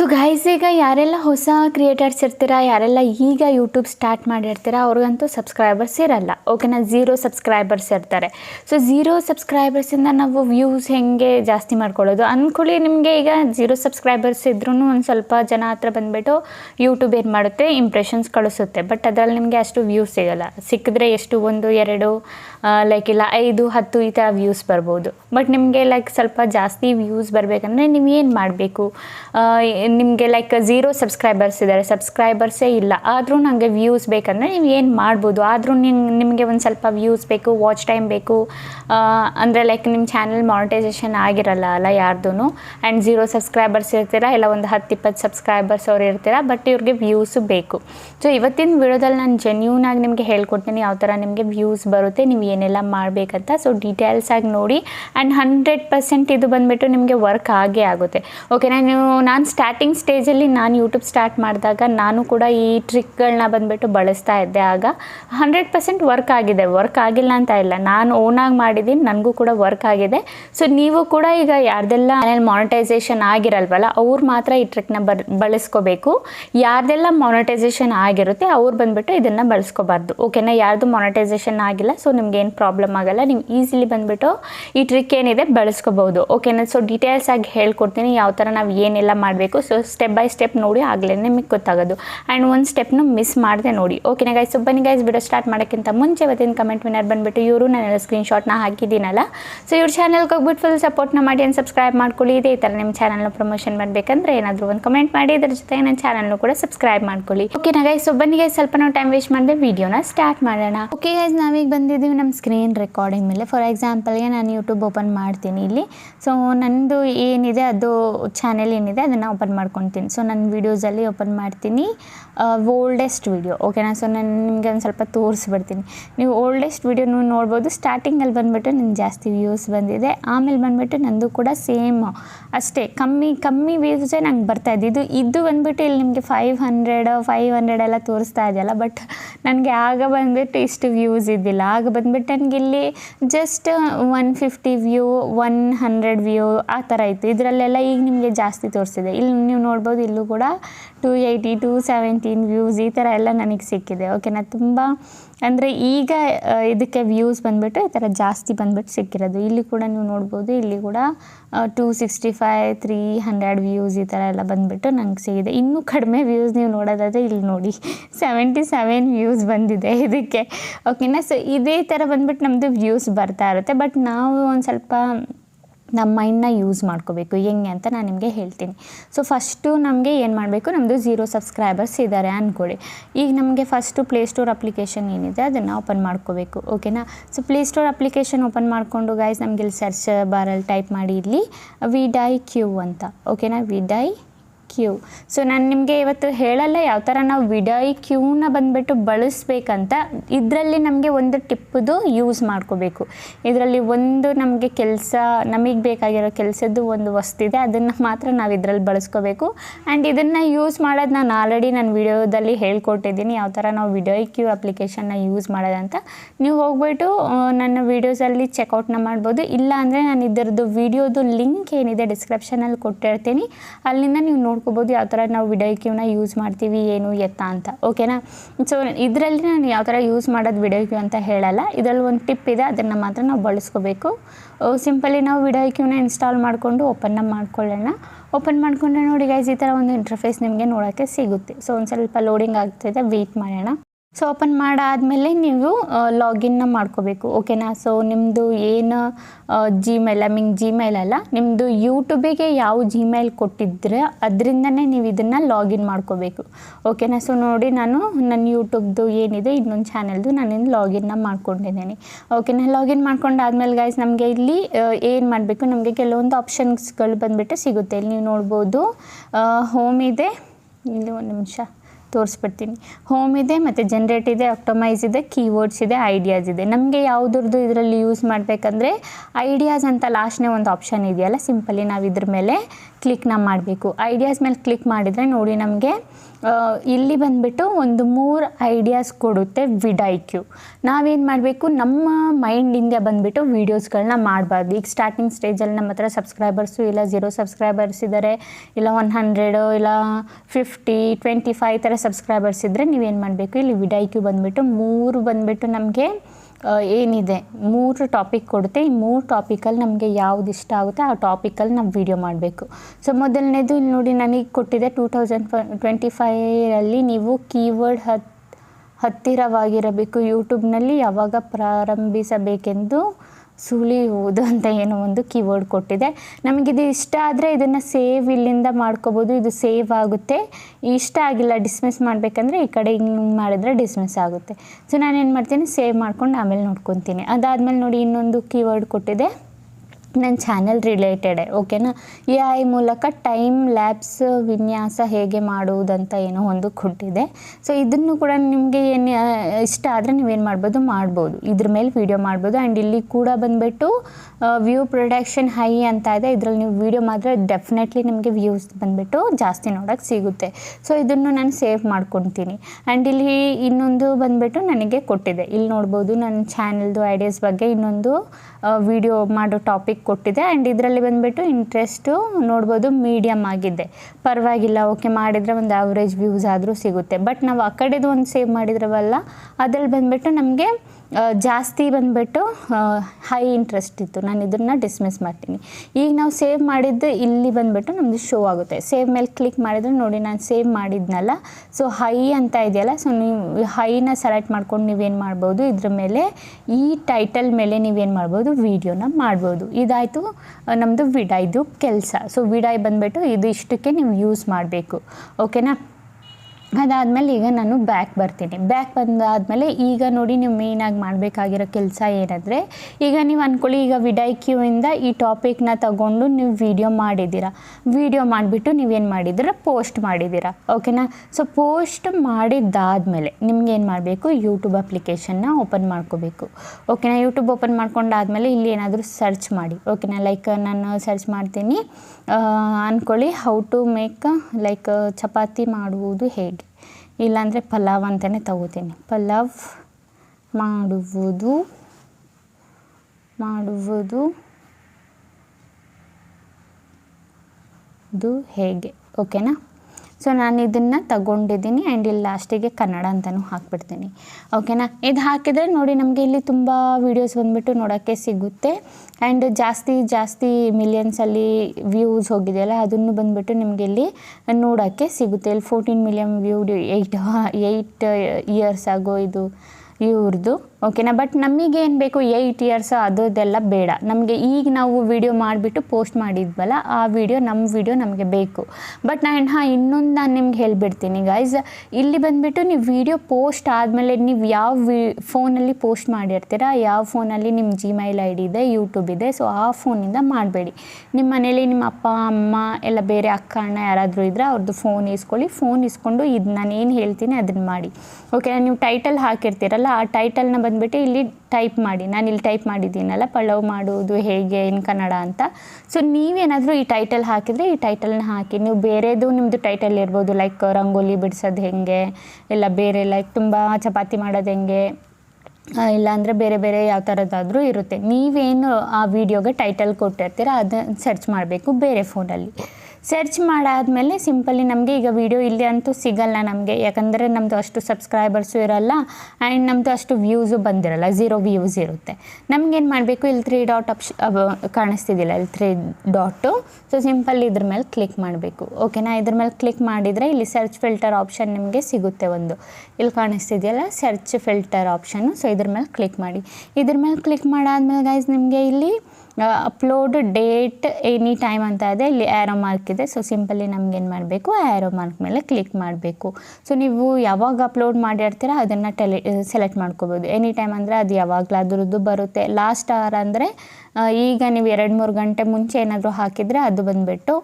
So guys ಈಗ ಯಾರೆಲ್ಲ ಹೊಸ ಕ್ರಿಯೇಟರ್ಸ್ ಇರ್ತೀರಾ, ಯಾರೆಲ್ಲ ಈಗ ಯೂಟ್ಯೂಬ್ ಸ್ಟಾರ್ಟ್ ಮಾಡಿರ್ತೀರಾ, ಅವ್ರಿಗಂತೂ ಸಬ್ಸ್ಕ್ರೈಬರ್ಸ್ ಇರಲ್ಲ. ಓಕೆನಾ ಝೀರೋ ಸಬ್ಸ್ಕ್ರೈಬರ್ಸ್ ಇರ್ತಾರೆ. ಸೊ ಝೀರೋ ಸಬ್ಸ್ಕ್ರೈಬರ್ಸಿಂದ ನಾವು ವ್ಯೂಸ್ ಹೆಂಗೆ ಜಾಸ್ತಿ ಮಾಡ್ಕೊಳ್ಳೋದು? ಅಂದ್ಕೊಳ್ಳಿ ನಿಮಗೆ ಈಗ ಝೀರೋ ಸಬ್ಸ್ಕ್ರೈಬರ್ಸ್ ಇದ್ರೂ ಒಂದು ಸ್ವಲ್ಪ ಜನ ಹತ್ರ ಬಂದುಬಿಟ್ಟು ಯೂಟ್ಯೂಬ್ ಏನು ಮಾಡುತ್ತೆ? ಇಂಪ್ರೆಷನ್ಸ್ ಕಳಿಸುತ್ತೆ. ಬಟ್ ಅದರಲ್ಲಿ ನಿಮಗೆ ಅಷ್ಟು ವ್ಯೂಸ್ ಸಿಗೋಲ್ಲ. ಸಿಕ್ಕಿದ್ರೆ ಎಷ್ಟು? ಒಂದು, ಎರಡು? ಲೈಕ್ ಇಲ್ಲ ಐದು, ಹತ್ತು ಈ ಥರ ವ್ಯೂಸ್ ಬರ್ಬೋದು. ಬಟ್ ನಿಮಗೆ ಲೈಕ್ ಸ್ವಲ್ಪ ಜಾಸ್ತಿ ವ್ಯೂಸ್ ಬರಬೇಕಂದ್ರೆ ನೀವು ಏನು ಮಾಡಬೇಕು? ನಿಮಗೆ ಲೈಕ್ ಝೀರೋ ಸಬ್ಸ್ಕ್ರೈಬರ್ಸ್ ಇದ್ದಾರೆ ಸಬ್ಸ್ಕ್ರೈಬರ್ಸೇ ಇಲ್ಲ. ಆದರೂ ನನಗೆ ವ್ಯೂಸ್ ಬೇಕಂದರೆ ನೀವು ಏನು ಮಾಡ್ಬೋದು? ಆದರೂ ನಿಮ್ಗೆ ಒಂದು ಸ್ವಲ್ಪ ವ್ಯೂಸ್ ಬೇಕು ವಾಚ್ ಟೈಮ್ ಬೇಕು. ಅಂದರೆ ಲೈಕ್ ನಿಮ್ಮ ಚಾನಲ್ ಮಾನಿಟೈಸೇಷನ್ ಆಗಿರಲ್ಲ ಅಲ್ಲ ಯಾರ್ದೂ ಆ್ಯಂಡ್ ಝೀರೋ ಸಬ್ಸ್ಕ್ರೈಬರ್ಸ್ ಇರ್ತೀರಾ? ಇಲ್ಲ ಒಂದು ಹತ್ತು, ಇಪ್ಪತ್ತು ಸಬ್ಸ್ಕ್ರೈಬರ್ಸ್ ಅವ್ರು ಇರ್ತೀರಾ? ಬಟ್ ಇವ್ರಿಗೆ ವ್ಯೂಸು ಬೇಕು. ಸೊ ಇವತ್ತಿನ ವಿಡಿಯೋದಲ್ಲಿ ನಾನು ಜೆನ್ಯೂನಾಗಿ ನಿಮಗೆ ಹೇಳ್ಕೊಡ್ತೀನಿ, ಯಾವ ಥರ ನಿಮಗೆ ವ್ಯೂಸ್ ಬರುತ್ತೆ, ನೀವು ಏನೆಲ್ಲ ಮಾಡಬೇಕಂತ ಸೊ ಡೀಟೇಲ್ಸ್ ಆಗಿ ನೋಡಿ ಆ್ಯಂಡ್ ಹಂಡ್ರೆಡ್ ಪರ್ಸೆಂಟ್ ಇದು ಬಂದುಬಿಟ್ಟು ನಿಮಗೆ ವರ್ಕ್ ಆಗೇ ಆಗುತ್ತೆ. ಓಕೆನಾ ನೀವು ನಾನು ಸ್ಟಾರ್ಟಿಂಗ್ ಸ್ಟೇಜಲ್ಲಿ ನಾನು ಯೂಟ್ಯೂಬ್ ಸ್ಟಾರ್ಟ್ ಮಾಡಿದಾಗ ನಾನು ಕೂಡ ಈ ಟ್ರಿಕ್ಗಳನ್ನ ಬಂದುಬಿಟ್ಟು ಬಳಸ್ತಾ ಇದ್ದೆ. ಆಗ ಹಂಡ್ರೆಡ್ ಪರ್ಸೆಂಟ್ ವರ್ಕ್ ಆಗಿದೆ. ವರ್ಕ್ ಆಗಿಲ್ಲ ಅಂತ ಇಲ್ಲ. ನಾನು ಓನಾಗಿ ಮಾಡಿದ್ದೀನಿ, ನನಗೂ ಕೂಡ ವರ್ಕ್ ಆಗಿದೆ. ಸೊ ನೀವು ಕೂಡ ಈಗ ಯಾರ್ದೆಲ್ಲ ಮಾನಿಟೈಸೇಷನ್ ಆಗಿರಲ್ವಲ್ಲ, ಅವ್ರು ಮಾತ್ರ ಈ ಟ್ರಿಕ್ನ ಬರ್, ಬಳಸ್ಕೋಬೇಕು. ಯಾರ್ದೆಲ್ಲ ಮಾನಿಟೈಸೇಷನ್ ಆಗಿರುತ್ತೆ, ಅವ್ರು ಬಂದುಬಿಟ್ಟು ಇದನ್ನು ಬಳಸ್ಕೋಬಾರ್ದು. ಓಕೆನಾ ಯಾರ್ದು ಮಾನಿಟೈಸೇಷನ್ ಆಗಿಲ್ಲ ಸೊ ನಿಮ್ಗೆ ಏನು ಪ್ರಾಬ್ಲಮ್ ಆಗಲ್ಲ ನೀವು ಈಸಿಲಿ ಬಂದುಬಿಟ್ಟು ಈ ಟ್ರಿಕ್ ಏನಿದೆ ಬಳಸ್ಕೋಬೋದು. ಓಕೆನಾ ಸೊ ಡೀಟೇಲ್ಸ್ ಆಗಿ ಹೇಳ್ಕೊಡ್ತೀನಿ ಯಾವ ಥರ ನಾವು ಏನೆಲ್ಲ ಮಾಡಬೇಕು. ಸೊ ಸ್ಟೆಪ್ ಬೈ ಸ್ಟೆಪ್ ನೋಡಿ ಆಗಲೇ ನಿಮಗೆ ಗೊತ್ತಾಗೋದು. ಆ್ಯಂಡ್ ಒಂದು ಸ್ಟೆಪ್ನು ಮಿಸ್ ಮಾಡದೆ ನೋಡಿ. ಓಕೆನಾ ಗೈಸ್ ಸೊ ಬನ್ನಿ ಗೈಸ್ ಬಿಡೋ ಸ್ಟಾರ್ಟ್ ಮಾಡೋಕ್ಕಿಂತ ಮುಂಚೆ ಇವತ್ತಿನ ಕಮೆಂಟ್ ವಿನರ್ ಬಂದುಬಿಟ್ಟು ಇವರು ನಾನು ಸ್ಕ್ರೀನ್ಶಾಟ್ನ ಹಾಕಿದ್ದೀನಲ್ಲ. ಸೊ ಇವ್ರ ಚಾನಲ್ಗೆ ಹೋಗ್ಬಿಟ್ಟು ಫುಲ್ ಸಪೋರ್ಟ್ನ ಮಾಡಿ ಏನು ಸಬ್ಸ್ಕ್ರೈಬ್ ಮಾಡ್ಕೊಳ್ಳಿ. ಇದೇ ಥರ ನಿಮ್ಮ ಚಾನಲ್ನ ಪ್ರಮೋಷನ್ ಮಾಡಬೇಕಂದ್ರೆ ಏನಾದರೂ ಒಂದು ಕಮೆಂಟ್ ಮಾಡಿ, ಇದ್ರ ಜೊತೆಗೆ ನನ್ನ ಚಾನಲ್ನು ಕೂಡ ಸಬ್ಸ್ಕ್ರೈಬ್ ಮಾಡ್ಕೊಳ್ಳಿ. ಓಕೆನಾ ಗೈಸ್ ಸೊ ಬನ್ನಿ ಗೈಸ್ ಸ್ವಲ್ಪ ನಾವು ಟೈಮ್ ವೇಸ್ಟ್ ಮಾಡಿದೆ ವಿಡಿಯೋನ ಸ್ಟಾರ್ಟ್ ಮಾಡೋಣ. ಓಕೆ ಗೈಸ್ ನಾವೀಗ ಬಂದಿದ್ದೀವಿ ನಮ್ಮ ಸ್ಕ್ರೀನ್ ರೆಕಾರ್ಡಿಂಗ್ ಮೇಲೆ. ಫಾರ್ ಎಕ್ಸಾಂಪಲ್ಗೆ ನಾನು ಯೂಟ್ಯೂಬ್ ಓಪನ್ ಮಾಡ್ತೀನಿ ಇಲ್ಲಿ. ಸೊ ನನ್ನದು ಏನಿದೆ, ಅದು ಚಾನೆಲ್ ಏನಿದೆ, ಅದನ್ನು ಓಪನ್ ಮಾಡ್ಕೊತೀನಿ. ಸೊ ನನ್ನ ವೀಡಿಯೋಸಲ್ಲಿ ಓಪನ್ ಮಾಡ್ತೀನಿ ಓಲ್ಡೆಸ್ಟ್ ವೀಡಿಯೋ ಓಕೆನಾ ಸೊ ನಾನು ನಿಮಗೆ ಒಂದು ಸ್ವಲ್ಪ ತೋರಿಸ್ಬಿಡ್ತೀನಿ. ನೀವು ಓಲ್ಡೆಸ್ಟ್ ವೀಡಿಯೋ ನೀವು ನೋಡ್ಬೋದು. ಸ್ಟಾರ್ಟಿಂಗಲ್ಲಿ ಬಂದುಬಿಟ್ಟು ನನಗೆ ಜಾಸ್ತಿ ವ್ಯೂಸ್ ಬಂದಿದೆ. ಆಮೇಲೆ ಬಂದುಬಿಟ್ಟು ನನ್ನದು ಕೂಡ ಸೇಮ್ ಅಷ್ಟೇ. ಕಮ್ಮಿ ಕಮ್ಮಿ ವ್ಯೂಸೇ ನಂಗೆ ಬರ್ತಾ ಇದೆ. ಇದು ಇದು ಬಂದುಬಿಟ್ಟು ಇಲ್ಲಿ ನಿಮಗೆ ಫೈವ್ ಹಂಡ್ರೆಡ್ ಫೈವ್ ಹಂಡ್ರೆಡ್ ಎಲ್ಲ ತೋರಿಸ್ತಾ ಇದೆಯಲ್ಲ ಬಟ್ ನನಗೆ ಆಗ ಬಂದುಬಿಟ್ಟು ಇಷ್ಟು ವ್ಯೂಸ್ ಇದ್ದಿಲ್ಲ. ಆಗ ಬಂದುಬಿಟ್ಟು ನನಗೆ ಇಲ್ಲಿ just one fifty view one hundred view ಆ ಥರ ಇತ್ತು. ಇದರಲ್ಲೆಲ್ಲ ಈಗ ನಿಮಗೆ ಜಾಸ್ತಿ ತೋರಿಸಿದೆ. ಇಲ್ಲಿ ನೀವು ನೋಡ್ಬೋದು ಇಲ್ಲೂ ಕೂಡ two eighty two seventeen views ಈ ಥರ ಎಲ್ಲ ನನಗೆ ಸಿಕ್ಕಿದೆ. ಓಕೆನಾ ತುಂಬ ಅಂದರೆ ಈಗ ಇದಕ್ಕೆ ವ್ಯೂಸ್ ಬಂದುಬಿಟ್ಟು ಈ ಥರ ಜಾಸ್ತಿ ಬಂದುಬಿಟ್ಟು ಸಿಕ್ಕಿರೋದು. ಇಲ್ಲಿ ಕೂಡ ನೀವು ನೋಡ್ಬೋದು, ಇಲ್ಲಿ ಕೂಡ two sixty five three hundred views ಈ ಥರ ಎಲ್ಲ ಬಂದುಬಿಟ್ಟು ನಂಗೆ ಸಿಗಿದೆ. ಇನ್ನೂ ಕಡಿಮೆ ವ್ಯೂಸ್ ನೀವು ನೋಡೋದಾದರೆ ಇಲ್ಲಿ ನೋಡಿ ಸೆವೆಂಟಿ ಸೆವೆನ್ ವ್ಯೂಸ್ ಬಂದಿದೆ ಇದಕ್ಕೆ. ಓಕೆನಾ ಸೊ ಇದೇ ಥರ ಬಂದುಬಿಟ್ಟು ನಮ್ಮದು ವ್ಯೂಸ್ ಬರ್ತಾ ಇರುತ್ತೆ. ಬಟ್ ನಾವು ಒಂದು ಸ್ವಲ್ಪ ನಮ್ಮ ಮೈಂಡ್ನ ಯೂಸ್ ಮಾಡ್ಕೋಬೇಕು. ಹೆಂಗೆ ಅಂತ ನಾನು ನಿಮಗೆ ಹೇಳ್ತೀನಿ. ಸೊ ಫಸ್ಟು ನಮಗೆ ಏನು ಮಾಡಬೇಕು? ನಮ್ಮದು ಝೀರೋ ಸಬ್ಸ್ಕ್ರೈಬರ್ಸ್ ಇದ್ದಾರೆ ಅಂದ್ಕೊಳ್ಳಿ ಈಗ ನಮಗೆ ಫಸ್ಟು ಪ್ಲೇಸ್ಟೋರ್ ಅಪ್ಲಿಕೇಶನ್ ಏನಿದೆ ಅದನ್ನು ಓಪನ್ ಮಾಡ್ಕೋಬೇಕು. ಓಕೆನಾ so Play Store application open ಮಾಡಿಕೊಂಡು ಗಾಯ್ಸ್ ನಮಗೆ ಇಲ್ಲಿ ಸರ್ಚ್ ಬಾರಲ್ಲಿ ಟೈಪ್ ಮಾಡಿ, ಇಲ್ಲಿ ವಿ ಡೈ ಕ್ಯೂ ಅಂತ. ಓಕೆನಾ ವಿಡೈ ಕ್ಯೂ. ಸೊ ನಾನು ನಿಮಗೆ ಇವತ್ತು ಹೇಳಲ್ಲ ಯಾವ ಥರ ನಾವು ವಿಡಾಯಿ ಕ್ಯೂನ ಬಂದುಬಿಟ್ಟು ಬಳಸಬೇಕಂತ, ಇದರಲ್ಲಿ ನಮಗೆ ಒಂದು ಟಿಪ್ಪದು ಯೂಸ್ ಮಾಡ್ಕೋಬೇಕು. ಇದರಲ್ಲಿ ಒಂದು ನಮಗೆ ಕೆಲಸ, ನಮಗೆ ಬೇಕಾಗಿರೋ ಕೆಲಸದ್ದು ಒಂದು ವಸ್ತಿದೆ, ಅದನ್ನು ಮಾತ್ರ ನಾವು ಇದರಲ್ಲಿ ಬಳಸ್ಕೋಬೇಕು. ಆ್ಯಂಡ್ ಇದನ್ನು ಯೂಸ್ ಮಾಡೋದು ನಾನು ಆಲ್ರೆಡಿ ನನ್ನ ವಿಡಿಯೋದಲ್ಲಿ ಹೇಳ್ಕೊಟ್ಟಿದ್ದೀನಿ, ಯಾವ ಥರ ನಾವು ವಿಡೈ ಕ್ಯೂ ಅಪ್ಲಿಕೇಶನ್ನ ಯೂಸ್ ಮಾಡೋದಂತ ನೀವು ಹೋಗ್ಬಿಟ್ಟು ನನ್ನ ವೀಡಿಯೋಸಲ್ಲಿ ಚೆಕ್ಔಟ್ನ ಮಾಡ್ಬೋದು. ಇಲ್ಲ ಅಂದರೆ ನಾನು ಇದರದ್ದು ವಿಡಿಯೋದು ಲಿಂಕ್ ಏನಿದೆ ಡಿಸ್ಕ್ರಿಪ್ಷನಲ್ಲಿ ಕೊಟ್ಟಿರ್ತೀನಿ. ಅಲ್ಲಿಂದ ನೀವು ನೋಡ್ಕೋಬೋದು, ಯಾವ ಥರ ನಾವು ವಿಡಿಯೋ ಕ್ಯೂನ ಯೂಸ್ ಮಾಡ್ತೀವಿ, ಏನು ಎತ್ತ ಅಂತ. ಓಕೆನಾ ಸೊ ಇದರಲ್ಲಿ ನಾನು ಯಾವ ಥರ ಯೂಸ್ ಮಾಡೋದು ವಿಡಿಯೋ ಕ್ಯೂ ಅಂತ ಹೇಳಲ್ಲ. ಇದರಲ್ಲಿ ಒಂದು ಟಿಪ್ ಇದೆ, ಅದನ್ನು ಮಾತ್ರ ನಾವು ಬಳಸ್ಕೋಬೇಕು. ಸಿಂಪಲಿ ನಾವು ವಿಡಿಯೋ ಕ್ಯೂನ ಇನ್ಸ್ಟಾಲ್ ಮಾಡಿಕೊಂಡು ಓಪನ್ನ ಮಾಡ್ಕೊಳ್ಳೋಣ. ಓಪನ್ ಮಾಡಿಕೊಂಡ್ರೆ ನೋಡಿ ಗೈಸ್ ಈ ಥರ ಒಂದು ಇಂಟರ್ಫೇಸ್ ನಿಮಗೆ ನೋಡೋಕ್ಕೆ ಸಿಗುತ್ತೆ. ಸೊ ಒಂದು ಸ್ವಲ್ಪ ಲೋಡಿಂಗ್ ಆಗ್ತಿದೆ ವೆಯ್ಟ್ ಮಾಡೋಣ. ಸೊ ಓಪನ್ ಮಾಡಾದಮೇಲೆ ನೀವು ಲಾಗಿನ್ನ ಮಾಡ್ಕೋಬೇಕು ಓಕೆನಾ ಸೊ ನಿಮ್ಮದು ಏನು ಜಿಮೇಲ್ ಐ ಮೀನ್ ಜಿಮೇಲ್ ಅಲ್ಲ ನಿಮ್ಮದು ಯೂಟ್ಯೂಬಿಗೆ ಯಾವ ಜಿಮೇಲ್ ಕೊಟ್ಟಿದ್ರೆ ಅದರಿಂದನೇ ನೀವು ಇದನ್ನು ಲಾಗಿನ್ ಮಾಡ್ಕೋಬೇಕು ಓಕೆನಾ ಸೊ ನೋಡಿ ನಾನು, ನನ್ನ ಯೂಟ್ಯೂಬ್ದು ಏನಿದೆ, ಇನ್ನೊಂದು ಚಾನೆಲ್ದು ನಾನಿಂದು ಲಾಗಿನ್ನ ಮಾಡ್ಕೊಂಡಿದ್ದೀನಿ ಓಕೆನಾ ಲಾಗಿನ್ ಮಾಡ್ಕೊಂಡಾದ್ಮೇಲೆ ಗೈಸ್ ನಮಗೆ ಇಲ್ಲಿ ಏನು ಮಾಡಬೇಕು? ನಮಗೆ ಕೆಲವೊಂದು ಆಪ್ಷನ್ಸ್ಗಳು ಬಂದುಬಿಟ್ಟು ಸಿಗುತ್ತೆ. ಇಲ್ಲಿ ನೀವು ನೋಡ್ಬೋದು ಹೋಮ್ ಇದೆ, ಇಲ್ಲಿ ಒಂದು ನಿಮಿಷ. ತೋರಿಸ್ಬಿಡ್ತೀನಿ. ಹೋಮ್ ಇದೆ ಮತ್ತು ಜನ್ರೇಟ್ ಇದೆ ಆಕ್ಟೊಮೈಸ್ ಇದೆ ಕೀವರ್ಡ್ಸ್ ಇದೆ ಐಡಿಯಾಸ್ ಇದೆ. ನಮಗೆ ಯಾವುದ್ರದ್ದು ಇದರಲ್ಲಿ ಯೂಸ್ ಮಾಡಬೇಕಂದ್ರೆ ಐಡಿಯಾಸ್ ಅಂತ ಲಾಸ್ಟ್ನೇ ಒಂದು ಆಪ್ಷನ್ ಇದೆಯಲ್ಲ ಸಿಂಪಲಿ ನಾವು ಇದ್ರ ಮೇಲೆ ಕ್ಲಿಕ್ನ ಮಾಡಬೇಕು. ಐಡಿಯಾಸ್ ಮೇಲೆ ಕ್ಲಿಕ್ ಮಾಡಿದರೆ ನೋಡಿ ನಮಗೆ ಇಲ್ಲಿ ಬಂದುಬಿಟ್ಟು ಒಂದು ಮೂರು ಐಡಿಯಾಸ್ ಕೊಡುತ್ತೆ ವಿಡೈ ಕ್ಯೂ ನಾವೇನು ಮಾಡಬೇಕು? ನಮ್ಮ ಮೈಂಡಿಂದ ಬಂದುಬಿಟ್ಟು ವೀಡಿಯೋಸ್ಗಳನ್ನ ಮಾಡಬಾರ್ದು. ಈಗ ಸ್ಟಾರ್ಟಿಂಗ್ ಸ್ಟೇಜಲ್ಲಿ ನಮ್ಮ ಹತ್ರ ಸಬ್ಸ್ಕ್ರೈಬರ್ಸು ಇಲ್ಲ ಝೀರೋ ಸಬ್ಸ್ಕ್ರೈಬರ್ಸ್ ಇದ್ದಾರೆ ಇಲ್ಲ ಒನ್ ಹಂಡ್ರೆಡು ಇಲ್ಲ ಫಿಫ್ಟಿ ಟ್ವೆಂಟಿ ಫೈವ್ ಥರ ಸಬ್ಸ್ಕ್ರೈಬರ್ಸ್ ಇದ್ದರೆ ನೀವೇನು ಮಾಡಬೇಕು? ಇಲ್ಲಿ ವಿಡೈ ಕ್ಯೂ ಬಂದುಬಿಟ್ಟು ಮೂರು ಬಂದುಬಿಟ್ಟು ನಮಗೆ ಏನಿದೆ? ಮೂರು ಟಾಪಿಕ್ ಕೊಡುತ್ತೆ. ಈ ಮೂರು ಟಾಪಿಕಲ್ಲಿ ನಮಗೆ ಯಾವ್ದು ಇಷ್ಟ ಆಗುತ್ತೆ, ಆ ಟಾಪಿಕಲ್ಲಿ ನಾವು ವಿಡಿಯೋ ಮಾಡಬೇಕು. ಸೊ ಮೊದಲನೇದು ಇಲ್ಲಿ ನೋಡಿ ನನಗೆ ಕೊಟ್ಟಿದೆ ಟೂ ತೌಸಂಡ್ ಟ್ವೆಂಟಿ ಫೈರಲ್ಲಿ ನೀವು ಕೀವರ್ಡ್ ಹತ್, ಹತ್ತಿರವಾಗಿರಬೇಕು. ಯೂಟ್ಯೂಬ್ನಲ್ಲಿ ಯಾವಾಗ ಪ್ರಾರಂಭಿಸಬೇಕೆಂದು ಸುಳಿಯುವುದು ಅಂತ ಏನೋ ಒಂದು ಕೀವರ್ಡ್ ಕೊಟ್ಟಿದೆ. ನಮಗಿದು ಇಷ್ಟ ಆದರೆ ಇದನ್ನು ಸೇವ್ ಇಲ್ಲಿಂದ ಮಾಡ್ಕೋಬೋದು. ಇದು ಸೇವ್ ಆಗುತ್ತೆ. ಇಷ್ಟ ಆಗಿಲ್ಲ ಡಿಸ್ಮಿಸ್ ಮಾಡಬೇಕಂದ್ರೆ ಈ ಕಡೆ ಹಿಂಗೆ ಮಾಡಿದ್ರೆ ಡಿಸ್ಮಿಸ್ ಆಗುತ್ತೆ. ಸೊ ನಾನೇನು ಮಾಡ್ತೀನಿ ಸೇವ್ ಮಾಡ್ಕೊಂಡು ಆಮೇಲೆ ನೋಡ್ಕೊತೀನಿ. ಅದಾದಮೇಲೆ ನೋಡಿ ಇನ್ನೊಂದು ಕೀವರ್ಡ್ ಕೊಟ್ಟಿದೆ. ನನ್ನ ಚಾನೆಲ್ ರಿಲೇಟೆಡೆ, ಓಕೆನಾ? ಎ ಐ ಮೂಲಕ ಟೈಮ್ ಲ್ಯಾಬ್ಸ್ ವಿನ್ಯಾಸ ಹೇಗೆ ಮಾಡುವುದಂತ ಏನೋ ಒಂದು ಕೊಟ್ಟಿದೆ. ಸೊ, ಇದನ್ನು ಕೂಡ ನಿಮಗೆ ಏನು ಇಷ್ಟ ಆದರೆ ನೀವೇನು ಮಾಡ್ಬೋದು ಮಾಡ್ಬೋದು. ಇದ್ರ ಮೇಲೆ ವೀಡಿಯೋ ಮಾಡ್ಬೋದು. ಆ್ಯಂಡ್ ಇಲ್ಲಿ ಕೂಡ ಬಂದುಬಿಟ್ಟು ವ್ಯೂ ಪ್ರೊಡಕ್ಷನ್ ಹೈ ಅಂತ ಇದೆ. ಇದರಲ್ಲಿ ನೀವು ವೀಡಿಯೋ ಮಾಡಿದ್ರೆ ಡೆಫಿನೆಟ್ಲಿ ನಿಮಗೆ ವ್ಯೂಸ್ ಬಂದುಬಿಟ್ಟು ಜಾಸ್ತಿ ನೋಡೋಕ್ಕೆ ಸಿಗುತ್ತೆ. ಸೊ ಇದನ್ನು ನಾನು ಸೇವ್ ಮಾಡ್ಕೊತೀನಿ. ಆ್ಯಂಡ್ ಇಲ್ಲಿ ಇನ್ನೊಂದು ಬಂದುಬಿಟ್ಟು ನನಗೆ ಕೊಟ್ಟಿದೆ. ಇಲ್ಲಿ ನೋಡ್ಬೋದು ನನ್ನ ಚಾನಲ್ದು ಐಡಿಯಾಸ್ ಬಗ್ಗೆ ಇನ್ನೊಂದು ವಿಡಿಯೋ ಮಾಡೋ ಟಾಪಿಕ್ ಕೊಟ್ಟಿದೆ. ಆ್ಯಂಡ್ ಇದರಲ್ಲಿ ಬಂದುಬಿಟ್ಟು ಇಂಟ್ರೆಸ್ಟು ನೋಡ್ಬೋದು ಮೀಡಿಯಮ್ ಆಗಿದೆ. ಪರವಾಗಿಲ್ಲ ಓಕೆ ಮಾಡಿದರೆ ಒಂದು ಆವ್ರೇಜ್ ವ್ಯೂಸ್ ಆದರೂ ಸಿಗುತ್ತೆ. ಬಟ್ ನಾವು ಆ ಕಡೆದು ಒಂದು ಸೇವ್ ಮಾಡಿದ್ರವಲ್ಲ, ಅದ್ರಲ್ಲಿ ಬಂದುಬಿಟ್ಟು ನಮಗೆ ಜಾಸ್ತಿ ಬಂದುಬಿಟ್ಟು ಹೈ ಇಂಟ್ರೆಸ್ಟ್ ಇತ್ತು. ನಾನು ಇದನ್ನು ಡಿಸ್ಮಿಸ್ ಮಾಡ್ತೀನಿ. ಈಗ ನಾವು ಸೇವ್ ಮಾಡಿದ್ದು ಇಲ್ಲಿ ಬಂದುಬಿಟ್ಟು ನಮ್ಮದು ಶೋ ಆಗುತ್ತೆ. ಸೇವ್ ಮೇಲೆ ಕ್ಲಿಕ್ ಮಾಡಿದ್ರೆ ನೋಡಿ ನಾನು ಸೇವ್ ಮಾಡಿದ್ನಲ್ಲ? ಸೊ ಹೈ ಅಂತ ಇದೆಯಲ್ಲ? ಸೊ ನೀವು ಹೈನ ಸೆಲೆಕ್ಟ್ ಮಾಡ್ಕೊಂಡು ನೀವೇನು ಮಾಡ್ಬೋದು? ಇದ್ರ ಮೇಲೆ ಈ ಟೈಟಲ್ ಮೇಲೆ ನೀವೇನು ಮಾಡ್ಬೋದು? ವೀಡಿಯೋನ ಮಾಡ್ಬೋದು. ಇದಾಯಿತು ನಮ್ಮದು ವಿಡಾಯ್ದು ಕೆಲಸ. ಸೊ ವಿಡಾಯ್ ಬಂದುಬಿಟ್ಟು ಇದು ಇಷ್ಟಕ್ಕೆ ನೀವು ಯೂಸ್ ಮಾಡಬೇಕು. ಓಕೆನಾ ಅದಾದಮೇಲೆ ಈಗ ನಾನು ಬ್ಯಾಕ್ ಬರ್ತೀನಿ. ಬ್ಯಾಕ್ ಬಂದಾದಮೇಲೆ ಈಗ ನೋಡಿ ನೀವು ಮೇಯ್ನಾಗಿ ಮಾಡಬೇಕಾಗಿರೋ ಕೆಲಸ ಏನಂದರೆ, ಈಗ ನೀವು ಅಂದ್ಕೊಳ್ಳಿ ಈಗ ವಿಡೈ ಕ್ಯೂಯಿಂದ ಈ ಟಾಪಿಕ್ನ ತಗೊಂಡು ನೀವು ವಿಡಿಯೋ ಮಾಡಿದ್ದೀರಾ. ವಿಡಿಯೋ ಮಾಡಿಬಿಟ್ಟು ನೀವೇನು ಮಾಡಿದ್ದೀರಾ? ಪೋಸ್ಟ್ ಮಾಡಿದ್ದೀರಾ. ಓಕೆನಾ ಸೊ ಪೋಸ್ಟ್ ಮಾಡಿದ್ದಾದಮೇಲೆ ನಿಮ್ಗೆ ಏನು ಮಾಡಬೇಕು? ಯೂಟ್ಯೂಬ್ ಅಪ್ಲಿಕೇಶನ್ನ ಓಪನ್ ಮಾಡ್ಕೋಬೇಕು. ಓಕೆನಾ ಯೂಟ್ಯೂಬ್ ಓಪನ್ ಮಾಡ್ಕೊಂಡಾದ್ಮೇಲೆ ಇಲ್ಲಿ ಏನಾದರೂ ಸರ್ಚ್ ಮಾಡಿ. ಓಕೆನಾ ಲೈಕ್ ನಾನು ಸರ್ಚ್ ಮಾಡ್ತೀನಿ. ಅಂದ್ಕೊಳ್ಳಿ how to make like chapati ಮಾಡುವುದು ಹೇಗೆ? ಇಲ್ಲಾಂದರೆ ಪಲಾವ್ ಅಂತಲೇ ತಗೋತೀನಿ. ಪಲಾವ್ ಮಾಡುವುದು ಮಾಡುವುದು ಇದು ಹೇಗೆ? ಓಕೆನಾ ಸೊ ನಾನು ಇದನ್ನು ತಗೊಂಡಿದ್ದೀನಿ ಆ್ಯಂಡ್ ಇಲ್ಲಿ ಲಾಸ್ಟಿಗೆ ಕನ್ನಡ ಅಂತಲೂ ಹಾಕ್ಬಿಡ್ತೀನಿ. ಓಕೆನಾ ಇದು ಹಾಕಿದರೆ ನೋಡಿ ನಮಗೆ ಇಲ್ಲಿ ತುಂಬ ವೀಡಿಯೋಸ್ ಬಂದುಬಿಟ್ಟು ನೋಡೋಕ್ಕೆ ಸಿಗುತ್ತೆ. ಆ್ಯಂಡ್ ಜಾಸ್ತಿ ಜಾಸ್ತಿ ಮಿಲಿಯನ್ಸಲ್ಲಿ ವ್ಯೂಸ್ ಹೋಗಿದೆಯಲ್ಲ, ಅದನ್ನು ಬಂದುಬಿಟ್ಟು ನಿಮಗೆ ಇಲ್ಲಿ ನೋಡೋಕ್ಕೆ ಸಿಗುತ್ತೆ. ಇಲ್ಲಿ fourteen million view eight eight years ago ಇದು ಇವ್ರದ್ದು ಓಕೆನಾ ಬಟ್ ನಮಗೇನು ಬೇಕು? ಏಯ್ಟ್ ಇಯರ್ಸ್ ಅದರದ್ದೆಲ್ಲ ಬೇಡ. ನಮಗೆ ಈಗ ನಾವು ವಿಡಿಯೋ ಮಾಡಿಬಿಟ್ಟು ಪೋಸ್ಟ್ ಮಾಡಿದ್ವಲ್ಲ, ಆ ವಿಡಿಯೋ ನಮ್ಮ ವಿಡಿಯೋ ನಮಗೆ ಬೇಕು. ಬಟ್ ನಾನು, ಹಾಂ, ಇನ್ನೊಂದು ನಾನು ನಿಮ್ಗೆ ಹೇಳಿಬಿಡ್ತೀನಿ ಗೈಸ್ ಇಲ್ಲಿ ಬಂದುಬಿಟ್ಟು ನೀವು ವಿಡಿಯೋ ಪೋಸ್ಟ್ ಆದಮೇಲೆ ನೀವು ಯಾವ ವಿ ಫೋನಲ್ಲಿ ಪೋಸ್ಟ್ ಮಾಡಿರ್ತೀರ? ಯಾವ ಫೋನಲ್ಲಿ ನಿಮ್ಮ ಜಿಮೇಲ್ ಐ ಡಿ ಇದೆ ಯೂಟ್ಯೂಬ್ ಇದೆ ಸೊ ಆ ಫೋನಿಂದ ಮಾಡಬೇಡಿ. ನಿಮ್ಮ ಮನೇಲಿ ನಿಮ್ಮ ಅಪ್ಪ, ಅಮ್ಮ, ಎಲ್ಲ ಬೇರೆ ಅಕ್ಕ, ಅಣ್ಣ ಯಾರಾದರೂ ಇದ್ದರೆ ಅವ್ರದ್ದು ಫೋನ್ ಇಸ್ಕೊಳ್ಳಿ. ಫೋನ್ ಇಸ್ಕೊಂಡು ಇದು ನಾನು ಏನು ಹೇಳ್ತೀನಿ ಅದನ್ನು ಮಾಡಿ. ಓಕೆ ನೀವು ಟೈಟಲ್ ಹಾಕಿರ್ತೀರಲ್ಲ, ಆ ಟೈಟಲ್ನ ಬಂದುಬಿಟ್ಟು ಇಲ್ಲಿ ಟೈಪ್ ಮಾಡಿ. ನಾನು ಇಲ್ಲಿ ಟೈಪ್ ಮಾಡಿದ್ದೀನಲ್ಲ, ಪಲಾವ್ ಮಾಡುವುದು ಹೇಗೆ ಇನ್ ಕನ್ನಡ ಅಂತ. ಸೊ ನೀವೇನಾದರೂ ಈ ಟೈಟಲ್ ಹಾಕಿದರೆ ಈ ಟೈಟಲ್ನ ಹಾಕಿ. ನೀವು ಬೇರೆದು ನಿಮ್ಮದು ಟೈಟಲ್ ಇರ್ಬೋದು ಲೈಕ್ ರಂಗೋಲಿ ಬಿಡಿಸೋದು ಹೆಂಗೆ? ಇಲ್ಲ ಬೇರೆ ಲೈಕ್ ತುಂಬ ಚಪಾತಿ ಮಾಡೋದು ಹೆಂಗೆ? ಇಲ್ಲಾಂದರೆ ಬೇರೆ ಬೇರೆ ಯಾವ ಥರದ್ದಾದರೂ ಇರುತ್ತೆ. ನೀವೇನು ಆ ವಿಡಿಯೋಗೆ ಟೈಟಲ್ ಕೊಟ್ಟಿರ್ತೀರ ಅದನ್ನು ಸರ್ಚ್ ಮಾಡಬೇಕು ಬೇರೆ ಫೋನಲ್ಲಿ ಸರ್ಚ್ ಮಾಡಾದಮೇಲೆ ಸಿಂಪಲಿ ನಮಗೆ ಈಗ ವಿಡಿಯೋ ಇಲ್ಲಿ ಅಂತೂ ಸಿಗಲ್ಲ ನಮಗೆ. ಯಾಕಂದರೆ ನಮ್ಮದು ಅಷ್ಟು ಸಬ್ಸ್ಕ್ರೈಬರ್ಸು ಇರಲ್ಲ ಆ್ಯಂಡ್ ನಮ್ಮದು ಅಷ್ಟು ವ್ಯೂಸು ಬಂದಿರಲ್ಲ ಝೀರೋ ವ್ಯೂಸ್ ಇರುತ್ತೆ. ನಮಗೇನು ಮಾಡಬೇಕು, ಇಲ್ಲಿ ತ್ರೀ ಡಾಟ್ ಆಪ್ಷ ಕಾಣಿಸ್ತಿದ್ದಿಲ್ಲ ಇಲ್ಲಿ ತ್ರೀ ಡಾಟು ಸೊ ಸಿಂಪಲ್ ಇದ್ರ ಮೇಲೆ ಕ್ಲಿಕ್ ಮಾಡಬೇಕು. ಓಕೆನಾ ಇದ್ರ ಮೇಲೆ ಕ್ಲಿಕ್ ಮಾಡಿದರೆ ಇಲ್ಲಿ ಸರ್ಚ್ ಫಿಲ್ಟರ್ ಆಪ್ಷನ್ ನಿಮಗೆ ಸಿಗುತ್ತೆ ಒಂದು. ಇಲ್ಲಿ ಕಾಣಿಸ್ತಿದೆಯಲ್ಲ ಸರ್ಚ್ ಫಿಲ್ಟರ್ ಆಪ್ಷನ್ನು ಸೊ ಇದ್ರ ಮೇಲೆ ಕ್ಲಿಕ್ ಮಾಡಿ. ಇದ್ರ ಮೇಲೆ ಕ್ಲಿಕ್ ಮಾಡಾದ್ಮೇಲೆ ಗೈಸ್ ನಿಮಗೆ ಇಲ್ಲಿ ಅಪ್ಲೋಡ್ ಡೇಟ್ ಎನಿ ಟೈಮ್ ಅಂತ ಇದೆ, ಇಲ್ಲಿ ಆ್ಯರೋ ಮಾರ್ಕ್ ಇದೆ. ಸೊ ಸಿಂಪಲಿ ನಮ್ಗೆ ಏನು ಮಾಡಬೇಕು? ಆ್ಯರೋ ಮಾರ್ಕ್ ಮೇಲೆ ಕ್ಲಿಕ್ ಮಾಡಬೇಕು. ಸೊ ನೀವು ಯಾವಾಗ ಅಪ್ಲೋಡ್ ಮಾಡಿರ್ತೀರ, ಅದನ್ನು ಟೆಲಿ ಸೆಲೆಕ್ಟ್ ಮಾಡ್ಕೋಬೋದು. ಎನಿ ಟೈಮ್ ಅಂದರೆ ಅದು ಯಾವಾಗಲಾದ್ರದ್ದು ಬರುತ್ತೆ. ಲಾಸ್ಟ್ ಅವರ್ ಅಂದರೆ ಈಗ ನೀವು ಎರಡು ಮೂರು ಗಂಟೆ ಮುಂಚೆ ಏನಾದರೂ ಹಾಕಿದರೆ ಅದು ಬಂದುಬಿಟ್ಟು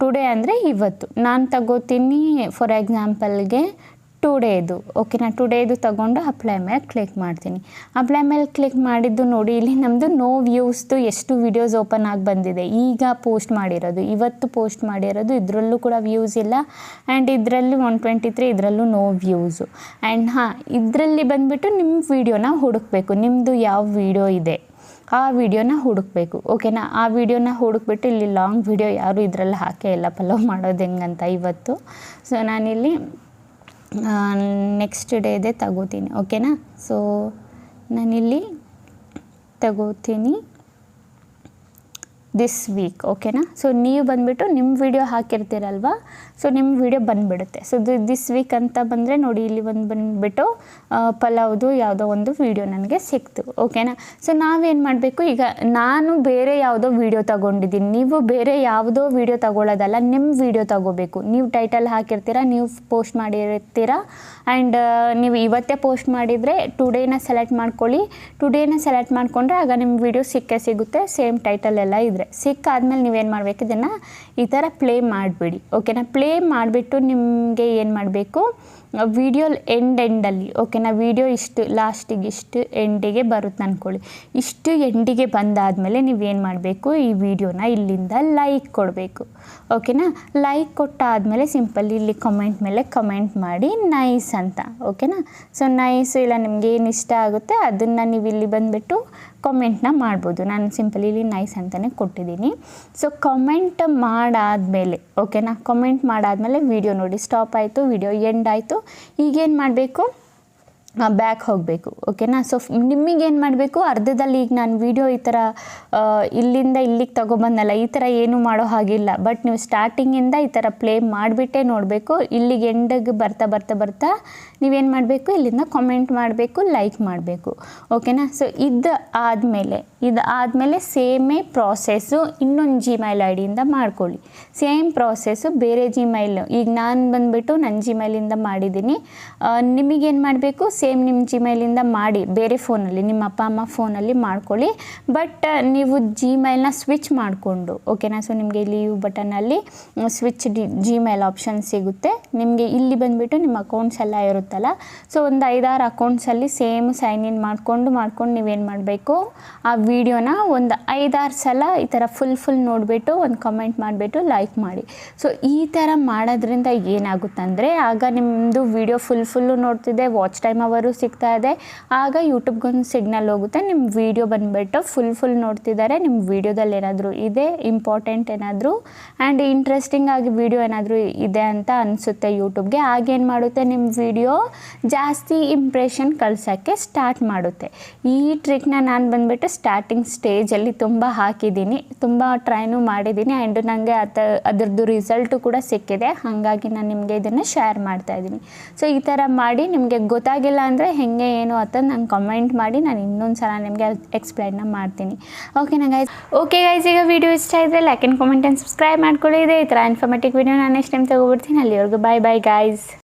ಟುಡೇ ಅಂದರೆ ಇವತ್ತು. ನಾನು ತಗೋತೀನಿ ಫಾರ್ ಎಕ್ಸಾಂಪಲ್ಗೆ ಟುಡೇದು ಓಕೆನಾ ಟುಡೇದು ತೊಗೊಂಡು ಅಪ್ಲೈ ಮೇಲೆ ಕ್ಲಿಕ್ ಮಾಡ್ತೀನಿ. ಅಪ್ಲೈ ಮೇಲೆ ಕ್ಲಿಕ್ ಮಾಡಿದ್ದು ನೋಡಿ, ಇಲ್ಲಿ ನಮ್ಮದು ನೋ ವ್ಯೂಸ್ದು ಎಷ್ಟು ವಿಡಿಯೋಸ್ ಓಪನ್ ಆಗಿ ಬಂದಿದೆ. ಈಗ ಪೋಸ್ಟ್ ಮಾಡಿರೋದು, ಇವತ್ತು ಪೋಸ್ಟ್ ಮಾಡಿರೋದು, ಇದರಲ್ಲೂ ಕೂಡ ವ್ಯೂಸ್ ಇಲ್ಲ. ಆ್ಯಂಡ್ ಇದರಲ್ಲಿ ಒನ್ ಟ್ವೆಂಟಿ ತ್ರೀ ಇದರಲ್ಲೂ ನೋ ವ್ಯೂಸು ಆ್ಯಂಡ್ ಹಾಂ, ಇದರಲ್ಲಿ ಬಂದುಬಿಟ್ಟು ನಿಮ್ಮ ವೀಡಿಯೋನ ಹುಡುಕಬೇಕು. ನಿಮ್ಮದು ಯಾವ ವೀಡಿಯೋ ಇದೆ, ಆ ವಿಡಿಯೋನ ಹುಡುಕಬೇಕು. ಓಕೆನಾ ಆ ವಿಡಿಯೋನ ಹುಡುಕ್ಬಿಟ್ಟು ಇಲ್ಲಿ ಲಾಂಗ್ ವಿಡಿಯೋ ಯಾರು ಇದರಲ್ಲಿ ಹಾಕೇ ಇಲ್ಲ. ಪಲಾವ್ ಮಾಡೋದು ಹೆಂಗಂತ ಇವತ್ತು. ಸೊ ನಾನಿಲ್ಲಿ ನೆಕ್ಸ್ಟ್ ಡೇದೇ ತಗೋತೀನಿ ಓಕೆನಾ ಸೊ ನಾನಿಲ್ಲಿ ತಗೋತೀನಿ. ದಿಸ್ ವೀಕ್ ಓಕೆನಾ ಸೊ ನೀವು ಬಂದುಬಿಟ್ಟು ನಿಮ್ಮ ವಿಡಿಯೋ ಹಾಕಿರ್ತೀರಲ್ವ? ಸೊ ನಿಮ್ಮ ವಿಡಿಯೋ ಬಂದುಬಿಡುತ್ತೆ. ಸೊ ದಿಸ್ ವೀಕ್ ಅಂತ ಬಂದರೆ ನೋಡಿ, ಇಲ್ಲಿ ಒಂದು ಬಂದುಬಿಟ್ಟು ಪಲಾವ್ದು ಯಾವುದೋ ಒಂದು ವಿಡಿಯೋ ನನಗೆ ಸಿಕ್ತು ಓಕೆನಾ ಸೊ ನಾವೇನು ಮಾಡಬೇಕು? ಈಗ ನಾನು ಬೇರೆ ಯಾವುದೋ ವಿಡಿಯೋ ತಗೊಂಡಿದ್ದೀನಿ. ನೀವು ಬೇರೆ ಯಾವುದೋ ವಿಡಿಯೋ ತಗೊಳ್ಳೋದಲ್ಲ ನಿಮ್ಮ ವಿಡಿಯೋ ತಗೋಬೇಕು. ನೀವು ಟೈಟಲ್ ಹಾಕಿರ್ತೀರ, ನೀವು ಪೋಸ್ಟ್ ಮಾಡಿರ್ತೀರ? ಆ್ಯಂಡ್ ನೀವು ಇವತ್ತೇ ಪೋಸ್ಟ್ ಮಾಡಿದರೆ ಟುಡೇನ ಸೆಲೆಕ್ಟ್ ಮಾಡ್ಕೊಳ್ಳಿ. ಟುಡೇನ ಸೆಲೆಕ್ಟ್ ಮಾಡಿಕೊಂಡ್ರೆ, ಆಗ ನಿಮ್ಮ ವಿಡಿಯೋ ಸಿಕ್ಕೇ ಸಿಗುತ್ತೆ. ಸೇಮ್ ಟೈಟಲ್ ಎಲ್ಲ ಇದ್ದರೆ ಸಿಕ್ಕಾದ್ಮೇಲೆ ನೀವೇನು ಮಾಡಬೇಕು? ಇದನ್ನು ಈ ಥರ ಪ್ಲೇ ಮಾಡಿಬಿಡಿ. ಓಕೆನಾ ಪ್ಲೇ ಮಾಡಿಬಿಟ್ಟು ನಿಮಗೆ ಏನು ಮಾಡಬೇಕು? ವಿಡಿಯೋ ಎಂಡ್ ಎಂಡಲ್ಲಿ ಓಕೆನಾ ವಿಡಿಯೋ ಇಷ್ಟು ಲಾಸ್ಟಿಗೆ ಇಷ್ಟು ಎಂಡಿಗೆ ಬರುತ್ತೆ ಅಂದ್ಕೊಳ್ಳಿ ಇಷ್ಟು ಎಂಡಿಗೆ ಬಂದಾದಮೇಲೆ ನೀವೇನು ಮಾಡಬೇಕು? ಈ ವಿಡಿಯೋನ ಇಲ್ಲಿಂದ ಲೈಕ್ ಕೊಡಬೇಕು. ಓಕೆನಾ ಲೈಕ್ ಕೊಟ್ಟಾದಮೇಲೆ ಸಿಂಪಲ್ ಇಲ್ಲಿ ಕಮೆಂಟ್ ಮೇಲೆ ಕಮೆಂಟ್ ಮಾಡಿ ನೈಸ್ ಅಂತ ಓಕೆನಾ ಸೊ ನೈಸ್ ಇಲ್ಲ ನಿಮಗೆ ಏನು ಇಷ್ಟ ಆಗುತ್ತೆ ಅದನ್ನು ನೀವು ಇಲ್ಲಿ ಬಂದುಬಿಟ್ಟು ಕಮೆಂಟ್ನ ಮಾಡ್ಬೋದು. ನಾನು ಸಿಂಪಲ್ ಇಲ್ಲಿ ನೈಸ್ ಅಂತಲೇ ಕೊಟ್ಟಿದ್ದೀನಿ. ಸೊ ಕಮೆಂಟ್ ಮಾಡಾದಮೇಲೆ ಓಕೆನಾ ಕಮೆಂಟ್ ಮಾಡಾದಮೇಲೆ ವಿಡಿಯೋ ನೋಡಿ ಸ್ಟಾಪ್ ಆಯಿತು ವಿಡಿಯೋ ಎಂಡ್ ಆಯಿತು. ಈಗೇನು ಮಾಡಬೇಕು? ಬ್ಯಾಕ್ ಹೋಗಬೇಕು ಓಕೆನಾ ಸೊ ನಿಮಗೇನು ಮಾಡಬೇಕು? ಅರ್ಧದಲ್ಲಿ ಈಗ ನಾನು ವೀಡಿಯೋ ಈ ಥರ ಇಲ್ಲಿಂದ ಇಲ್ಲಿಗೆ ತೊಗೊಬಂದಲ್ಲ, ಈ ಥರ ಏನೂ ಮಾಡೋ ಹಾಗಿಲ್ಲ. ಬಟ್ ನೀವು ಸ್ಟಾರ್ಟಿಂಗಿಂದ ಈ ಥರ ಪ್ಲೇ ಮಾಡಿಬಿಟ್ಟೇ ನೋಡಬೇಕು. ಇಲ್ಲಿಗೆ ಎಂಡಗೆ ಬರ್ತಾ ಬರ್ತಾ ಬರ್ತಾ ನೀವೇನು ಮಾಡಬೇಕು? ಇಲ್ಲಿಂದ ಕಾಮೆಂಟ್ ಮಾಡಬೇಕು ಲೈಕ್ ಮಾಡಬೇಕು ಓಕೆನಾ ಸೊ ಇದು ಆದಮೇಲೆ ಇದು ಆದಮೇಲೆ ಸೇಮೇ ಪ್ರಾಸೆಸ್ಸು ಇನ್ನೊಂದು ಜಿಮೇಲ್ ಐ ಡಿಯಿಂದ ಮಾಡ್ಕೊಳ್ಳಿ. ಸೇಮ್ ಪ್ರಾಸೆಸ್ಸು ಬೇರೆ ಜಿಮೇಲ್ ಈಗ ನಾನು ಬಂದುಬಿಟ್ಟು ನನ್ನ ಜಿಮೇಲಿಂದ ಮಾಡಿದ್ದೀನಿ. ನಿಮಗೇನು ಮಾಡಬೇಕು? ಸೇಮ್ ನಿಮ್ಮ ಜಿಮೇಲಿಂದ ಮಾಡಿ, ಬೇರೆ ಫೋನಲ್ಲಿ, ನಿಮ್ಮ ಅಪ್ಪ ಅಮ್ಮ ಫೋನಲ್ಲಿ ಮಾಡ್ಕೊಳ್ಳಿ. ಬಟ್ ನೀವು ಜಿಮೇಲ್ನ ಸ್ವಿಚ್ ಮಾಡಿಕೊಂಡು, ಓಕೆನಾ? ಸೊ, ನಿಮಗೆ ಇಲ್ಲಿ ಯು ಬಟನಲ್ಲಿ ಸ್ವಿಚ್ ಡಿ ಜಿಮೇಲ್ ಆಪ್ಷನ್ ಸಿಗುತ್ತೆ. ನಿಮಗೆ ಇಲ್ಲಿ ಬಂದುಬಿಟ್ಟು ನಿಮ್ಮ ಅಕೌಂಟ್ಸ್ ಎಲ್ಲ ಇರುತ್ತಲ್ಲ? ಸೊ, ಒಂದು ಐದಾರು ಅಕೌಂಟ್ಸಲ್ಲಿ ಸೇಮ್ ಸೈನ್ ಇನ್ ಮಾಡಿಕೊಂಡು, ಮಾಡ್ಕೊಂಡು ನೀವೇನು ಮಾಡಬೇಕು? ಆ ವಿಡಿಯೋನ ಒಂದು ಐದಾರು ಸಲ ಈ ಥರ ಫುಲ್ ಫುಲ್ ನೋಡಿಬಿಟ್ಟು ಒಂದು ಕಮೆಂಟ್ ಮಾಡಿಬಿಟ್ಟು ಲೈಕ್ ಮಾಡಿ. ಸೊ ಈ ಥರ ಮಾಡೋದ್ರಿಂದ ಏನಾಗುತ್ತಂದರೆ, ಆಗ ನಿಮ್ಮದು ವಿಡಿಯೋ ಫುಲ್ ಫುಲ್ಲು ನೋಡ್ತಿದೆ ವಾಚ್ ಟೈಮ್ ಅವರು ಸಿಗ್ತಾ ಇದೆ, ಆಗ ಯೂಟ್ಯೂಬ್ಗೊಂದು ಸಿಗ್ನಲ್ ಹೋಗುತ್ತೆ ನಿಮ್ಮ ವಿಡಿಯೋ ಬಂದುಬಿಟ್ಟು ಫುಲ್ ಫುಲ್ ನೋಡ್ತಿದ್ದಾರೆ ನಿಮ್ಮ ವಿಡಿಯೋದಲ್ಲಿ ಏನಾದರೂ ಇದೆ ಇಂಪಾರ್ಟೆಂಟ್ ಏನಾದರೂ ಆ್ಯಂಡ್ ಇಂಟ್ರೆಸ್ಟಿಂಗ್ ಆಗಿ ವಿಡಿಯೋ ಏನಾದರೂ ಇದೆ ಅಂತ ಅನಿಸುತ್ತೆ ಯೂಟ್ಯೂಬ್ಗೆ ಆಗೇನು ಮಾಡುತ್ತೆ ನಿಮ್ಮ ವಿಡಿಯೋ ಜಾಸ್ತಿ ಇಂಪ್ರೆಷನ್ ಕಳ್ಸೋಕ್ಕೆ ಸ್ಟಾರ್ಟ್ ಮಾಡುತ್ತೆ. ಈ ಟ್ರಿಕ್ನ ನಾನು ಬಂದುಬಿಟ್ಟು ಸ್ಟಾರ್ಟಿಂಗ್ ಸ್ಟೇಜಲ್ಲಿ ತುಂಬ ಹಾಕಿದ್ದೀನಿ. ತುಂಬ ಟ್ರೈನು ಮಾಡಿದ್ದೀನಿ. ಆ್ಯಂಡ್ ನನಗೆ ಅದ ಅದರದ್ದು ರಿಸಲ್ಟು ಕೂಡ ಸಿಕ್ಕಿದೆ. ಹಾಗಾಗಿ ನಾನು ನಿಮಗೆ ಇದನ್ನು ಶೇರ್ ಮಾಡ್ತಾ ಇದ್ದೀನಿ. ಸೊ ಈ ಥರ ಮಾಡಿ ನಿಮಗೆ ಗೊತ್ತಾಗಿಲ್ಲ ಅಂದರೆ ಹೆಂಗೆ, ಏನು ಅಂತ ನಂಗೆ ಕಮೆಂಟ್ ಮಾಡಿ ನಾನು ಇನ್ನೊಂದು ಸಲ ನಿಮಗೆ ಎಕ್ಸ್ಪ್ಲೈನ್ನ ಮಾಡ್ತೀನಿ. ಓಕೆನಾ ಗೈಸ್ ಓಕೆ ಗೈಸ್ ಈಗ ವಿಡಿಯೋ ಇಷ್ಟ ಇದ್ದರೆ like and comment and subscribe ಮಾಡ್ಕೊಳ್ಳಿ. ಇದೆ ಈ ಥರ ಇನ್ಫಾರ್ಮೇಟಿವ್ ವಿಡಿಯೋ ನಾನು ನೆಕ್ಸ್ಟ್ ಟೈಮ್ ತಗೊಬಿಡ್ತೀನಿ. ಅಲ್ಲಿವರೆಗೂ ಬಾಯ್ ಬಾಯ್ ಗೈಸ್